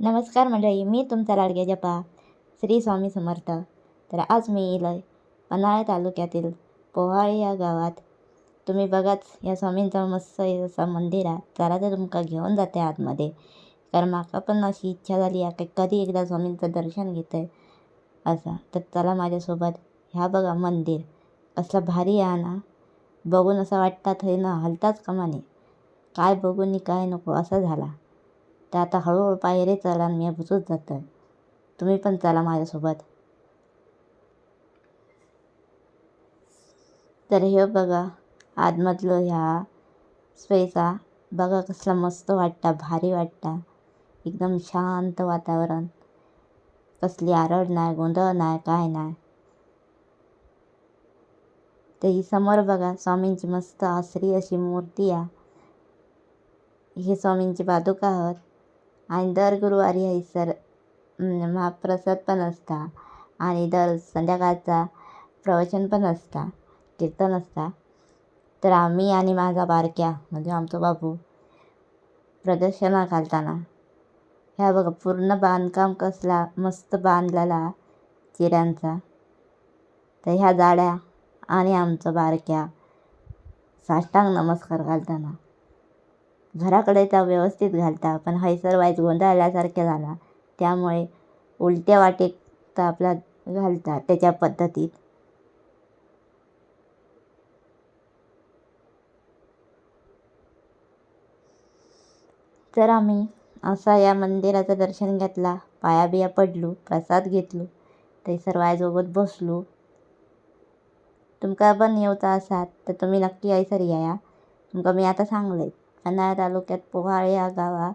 नमस्कार मंडळी मी तुमचा लाडक्या जपा श्री स्वामी समर्थ. तर आज मी येलो आहे पन्हाळा तालुक्यातील पोहाळी या गावात तुम्ही बघाच या स्वामींचं मस्त असं मंदिर आहे. चला तर तुमका घेऊन जाते आतमध्ये. कारण माका पण अशी इच्छा झाली आहे की कधी एकदा स्वामींचं दर्शन घेतंय असं. तर चला माझ्यासोबत ह्या बघा मंदिर. कसलं भारी आहे ना. बघून असं वाटतं थंय ना हलताच कमाने काय बघून काय नको असं झाला. तर आता हळूहळू पायरे चला आणि मी बुजूच जातो. आहे तुम्ही पण चला माझ्यासोबत. तर हे बघा आतमधलं ह्या स्पेसा बघा कसला मस्त वाटता भारी वाटता. एकदम शांत वातावरण. कसली आरड नाही गोंधळ नाही काय नाही. तर ही समोर बघा स्वामींची मस्त आसरी अशी मूर्ती आहे. हे स्वामींची पादुका आहोत. आणि दर गुरुवारी हयसर महाप्रसाद पण असता. आणि दर संध्याकाळचा प्रवचन पण असता कीर्तन असता. तर आम्ही आणि माझा बारक्या म्हणजे आमचा बाबू प्रदक्षिणा घालताना ह्या बघा पूर्ण बांधकाम कसला मस्त बांधलेला चिऱ्यांचा. तर ह्या जाड्या आणि आमचं बारक्या साष्टांग नमस्कार घालताना. घराकडे तर व्यवस्थित घालता पण हैसर वाईज गोंधळल्यासारखे झाला. त्यामुळे उलट्या वाटेक तर आपला घालता त्याच्या पद्धतीत. तर आम्ही असा या मंदिराचं दर्शन घेतला. पाया बिया पडलो प्रसाद घेतलो. थंयसर वायजोगत बसलो. तुमका पण येवचा असात तर तुम्ही नक्की हयसर या तुमका मी आता सांगलें पन्हाळा तालुक्यात पोहाळे या गावा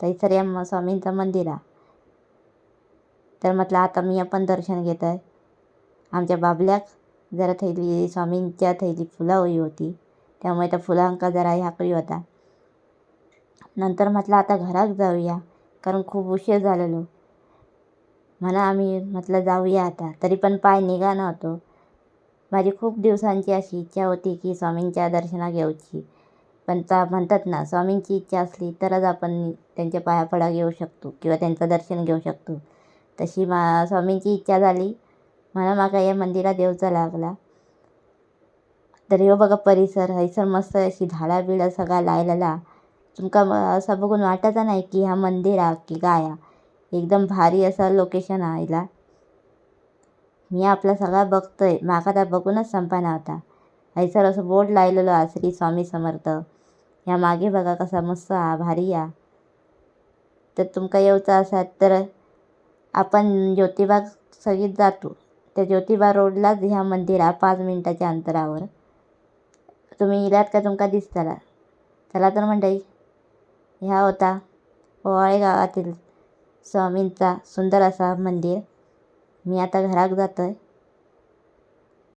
थंयसर या स्वामींचं मंदिर आहे तर म्हटलं आता मी पण दर्शन घेत आहे. आमच्या बाबल्याक जरा थैली स्वामींच्या थैली फुलं हवी होती. त्यामुळे त्या फुलांका जरा ह्याकळी होता. नंतर म्हटलं आता घरात जाऊया कारण खूप उशीर झालेलो. म्हणा आम्ही म्हटलं जाऊया आता. तरी पण पाय निघा नव्हतो माझी खूप दिवसांची अशी इच्छा होती की स्वामींच्या दर्शना घेऊची पण ता म्हणतात ना स्वामींची इच्छा असली तरच आपण त्यांच्या पायापडा घेऊ शकतो किंवा त्यांचं दर्शन घेऊ शकतो. तशी मा स्वामींची इच्छा झाली. मला माका या मंदिरात देवचा लागला. तर ह्यो बघा परिसर हैसर मस्त अशी झाडा बिडा सगळा लायलेला. तुमका असं बघून वाटत नाही की हा मंदिर हा की काय हा. एकदम भारी असं लोकेशन आहे हिला मी आपला सगळा बघतोय. माका त्या बघूनच संपाना होता हैसर असं बोर्ड लायलेलो हा श्री स्वामी समर्थ. ह्या मागे बघा कसा मस्त हा भारी हा. तर तुमका येऊचा असात तर आपण ज्योतिबा सगळीत जातो. त्या ज्योतिबा रोडलाच ह्या मंदिर हा पाच मिनटाच्या अंतरावर. तुम्ही इलात का तुमका दिसतला? चला तर मंडळी ह्या होता पोवाळे गावातील स्वामींचा सुंदर असा मंदिर. मी आता घरात जातो आहे